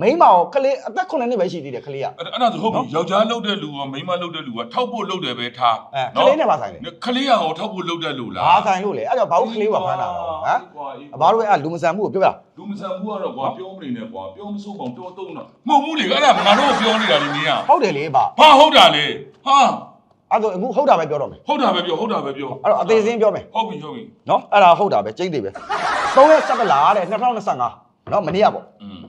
မိန်းမရောကလေးအသက်9နှစ်ပဲရှိသေးတယ်ကလေးကအဲ့အဲ့ဒါဆိုဟုတ်ပြီယောက်ျားလှုပ်တဲ့လူကမိန်းမလှုပ်တဲ့လူကထောက်ဖို့လှုပ်တယ်ပဲထားအဲကလေးနဲ့ပါဆိုင်တယ်ကလေးကဟောထောက်ဖို့လှုပ်တဲ့လူလားဘာဆိုင်လို့လဲအဲ့တော့ဘာလို့ကလေးကဖမ်းတာတော့ဟမ်အဘာလို့အဲ့လူမဆန်မှုကိုပြောပြလူမဆန်ဘူးကတော့ကွာပြောမနေနဲ့ကွာပြောမစိုးပေါင်းပြောသုံးတော့မဟုတ်ဘူးလေအဲ့ဒါငါတို့ပြောနေတာလေနင်းကဟုတ်တယ်လေဗျဟာဟုတ်တာလေဟာ အဲ့တော့အခုဟုတ်တာပဲပြောတော့မယ်ဟုတ်တာပဲပြောဟုတ်တာပဲပြောအဲ့တော့အသေးစင်းပြောမယ်ဟုတ်ပြီဟုတ်ပြီနော်အဲ့ဒါဟုတ်တာပဲကျိတ်တွေပဲ3ရက်17လတဲ့2025နော်မနေ့ကပေါ့อืม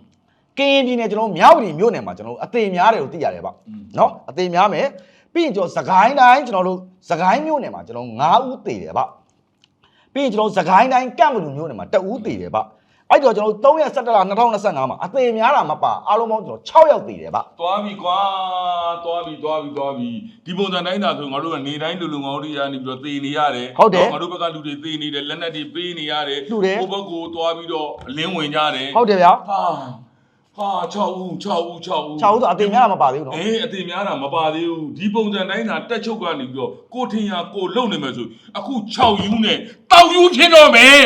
ကရင်ပြည်နယ်ကျွန်တော်မြောက်ပြည်မြို့နယ်မှာကျွန်တော်တို့အသေးများတယ်လို့သိရတယ်ဗျနော်အသေးများမယ်ပြီးရင်ကျွန်တော်သခိုင်းတိုင်းကျွန်တော်တို့သခိုင်းမြို့နယ်မှာကျွန်တော်9ဦးသေတယ်ဗျပြီးရင်ကျွန်တော်သခိုင်းတိုင်းကန့်ဘလူမြို့နယ်မှာ1ဦးသေတယ်ဗျ အဲ့တော့ကျွန်တော်တို့3ရက်17လ2025မှာအသေးများတာမပါအားလုံးပေါင်းကျွန်တော်6ယောက်သေတယ်ဗျသွားပြီကွာသွားပြီသွားပြီသွားပြီဒီပုံစံတိုင်းသာဆိုငါတို့ကနေတိုင်းလူလူငေါတွေကနေပြီးတော့သေနေရတယ်ငါတို့ဘက်ကလူတွေသေနေတယ်လက်နက်တွေပေးနေရတယ်ဘက်ကိုသွားပြီးတော့အလင်းဝင်ကြတယ်ဟုတ်တယ်ဗျာဟာဟာ6ဦး6ဦး6ဦး6ဦးဆိုအသေးများတာမပါသေးဘူးနော်အေးအသေးများတာမပါသေးဘူးဒီပုံစံတိုင်းသာတက်ချုပ်ကနေပြီးတော့ကိုထင်ရကိုလုံနေမယ်ဆိုအခု6ယူနဲ့တောက်ယူဖြစ်တော့မယ်